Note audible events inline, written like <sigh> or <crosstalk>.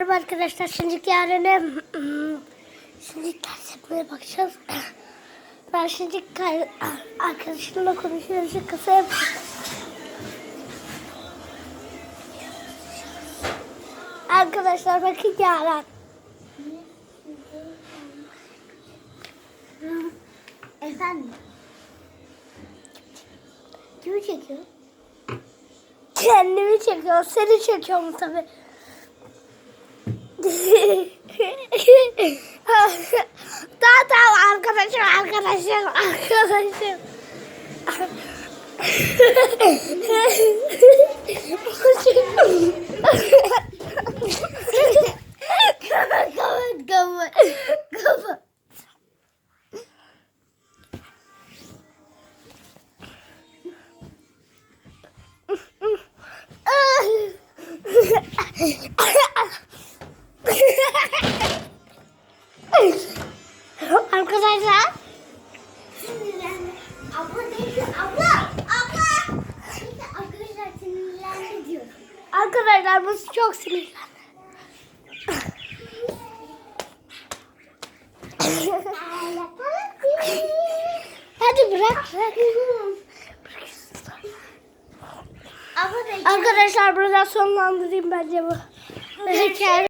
Merhaba arkadaşlar. Şimdi yarın <clears throat> şimdi ders yapmaya bakacağız. <clears throat> Ben şimdi arkadaşımla konuşuyorum. Şu kısa yapacağım. Arkadaşlar bakın yarın. Efendim? Kimi çekiyor? Kendimi çekiyorum. Seni çekiyorum tabii. Tamam tamam arkadaşım arkadaşım arkadaşım. Kapat kapat kapat. Arkadaşlar Sinirlendi. Abla neydi? Abla! Abla! Neyse arkadaşlar sinirlendi diyorum. Arkadaşlar bu çok sinirlendi. <laughs> Hadi bırak bırak. Arkadaşlar burada sonlandırayım bence bu. Hikaye.